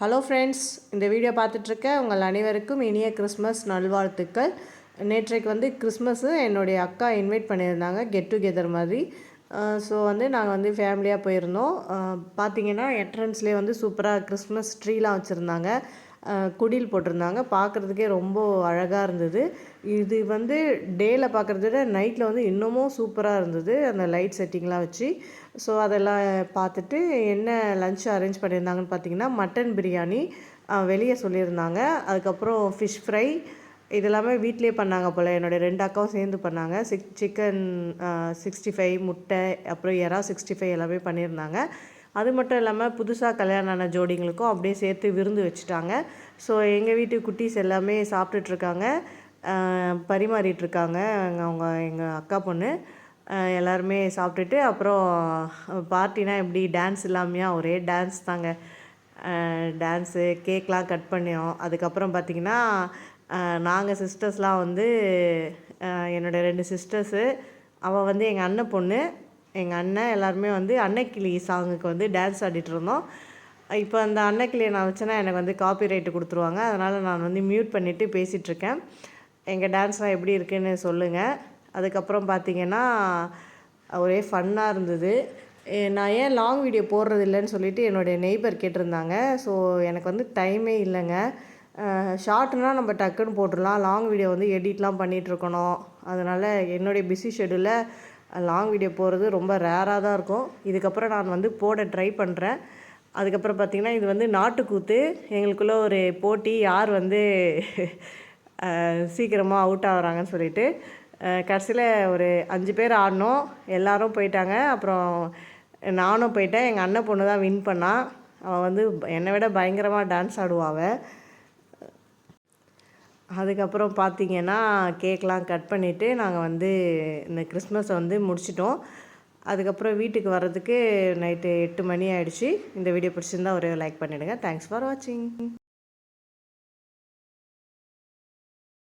Hello friends இந்த video பார்த்துட்ருக்க உங்கள் அனைவருக்கும் இனிய கிறிஸ்மஸ் நல்வாழ்த்துக்கள். நேற்றைக்கு வந்து கிறிஸ்மஸ்ஸு என்னுடைய அக்கா இன்வைட் பண்ணியிருந்தாங்க கெட் டுகெதர் மாதிரி. ஸோ வந்து நாங்கள் வந்து ஃபேமிலியாக போயிருந்தோம். பார்த்தீங்கன்னா என்ட்ரன்ஸ்லேயே வந்து சூப்பராக கிறிஸ்மஸ் ட்ரீலாம் வச்சுருந்தாங்க. குடில் போட்டிருந்தாங்க. பார்க்குறதுக்கே ரொம்ப அழகாக இருந்தது. இது வந்து டேயில் பார்க்குறத விட நைட்டில் வந்து இன்னமும் சூப்பராக இருந்தது அந்த லைட் செட்டிங்லாம் வச்சு. ஸோ அதெல்லாம் பார்த்துட்டு என்ன லஞ்ச் அரேஞ்ச் பண்ணியிருந்தாங்கன்னு பார்த்தீங்கன்னா மட்டன் பிரியாணி வெளியே சொல்லியிருந்தாங்க. அதுக்கப்புறம் ஃபிஷ் ஃப்ரை இதெல்லாமே வீட்டிலே வீட்லேயே பண்ணாங்க போல். என்னுடைய ரெண்டு அக்காவும் சேர்ந்து பண்ணாங்க. சிக் சிக்கன் சிக்ஸ்டி ஃபைவ் முட்டை அப்புறம் எறா சிக்ஸ்டி ஃபைவ் எல்லாமே பண்ணியிருந்தாங்க. அது மட்டும் இல்லாமல் புதுசாக கல்யாணம் ஆன ஜோடிங்களுக்கும் அப்படியே சேர்த்து விருந்து வச்சுட்டாங்க. ஸோ எங்கள் வீட்டு குட்டீஸ் எல்லாமே சாப்பிட்டுட்ருக்காங்க பரிமாறிட்டுருக்காங்க அவங்க எங்கள் அக்கா பொண்ணு. எல்லாருமே சாப்பிட்டுட்டு அப்புறம் பார்ட்டினா எப்படி டான்ஸ் இல்லாமையா ஒரே டான்ஸ் தாங்க. டான்ஸு கேக்லாம் கட் பண்ணியோம் அதுக்கப்புறம் பார்த்திங்கன்னா நாங்கள் சிஸ்டர்ஸ்லாம் வந்து என்னோடய ரெண்டு சிஸ்டர்ஸு அவள் வந்து எங்கள் அண்ணன் பொண்ணு. எங்கள் அண்ணன் எல்லாருமே வந்து அன்னைக்கிளி சாங்குக்கு வந்து டான்ஸ் ஆடிட்டு இருந்தோம். இப்போ அந்த அன்னைக்கிளியை நான் வச்சேன்னா எனக்கு வந்து காப்பி ரைட்டு கொடுத்துருவாங்க. அதனால் நான் வந்து மியூட் பண்ணிவிட்டு பேசிகிட்ருக்கேன் எங்கள் டான்ஸ்லாம் எப்படி இருக்குன்னு சொல்லுங்கள் அதுக்கப்புறம் பார்த்தீங்கன்னா ஒரே ஃபன்னாக இருந்தது. நான் ஏன் லாங் வீடியோ போடுறது இல்லைன்னு சொல்லிட்டு என்னுடைய நெய்பர் கேட்டிருந்தாங்க. ஸோ எனக்கு வந்து டைமே இல்லைங்க. ஷார்ட்னால் நம்ம டக்குன்னு போட்டுடலாம். லாங் வீடியோ வந்து எடிட்லாம் பண்ணிகிட்ருக்கணும் அதனால் என்னுடைய பிஸி ஷெடியூலில் லாங் வீடியோ போகிறது ரொம்ப ரேராக தான் இருக்கும். இதுக்கப்புறம் நான் வந்து போட ட்ரை பண்ணுறேன் அதுக்கப்புறம் பார்த்திங்கன்னா இது வந்து நாட்டுக்கூத்து. எங்களுக்குள்ளே ஒரு போட்டி யார் வந்து சீக்கிரமாக அவுட் ஆகுறாங்கன்னு சொல்லிட்டு கடைசியில் ஒரு அஞ்சு பேர் ஆடினோம் எல்லாரும் போயிட்டாங்க. அப்புறம் நானும் போயிட்டேன். எங்கள் அண்ணன் பொண்ணு தான் வின் பண்ணான் அவள் வந்து என்னை விட பயங்கரமாக டான்ஸ் ஆடுவா அவள் அதுக்கப்புறம் பார்த்தீங்கன்னா கேக்லாம் கட் பண்ணிவிட்டு நாங்கள் வந்து இந்த கிறிஸ்மஸை வந்து முடிச்சிட்டோம். அதுக்கப்புறம் வீட்டுக்கு வர்றதுக்கு நைட்டு எட்டு மணி ஆகிடுச்சி இந்த வீடியோ பிடிச்சிருந்தா ஒரே லைக் பண்ணிவிடுங்க தேங்க்ஸ் ஃபார் வாட்சிங்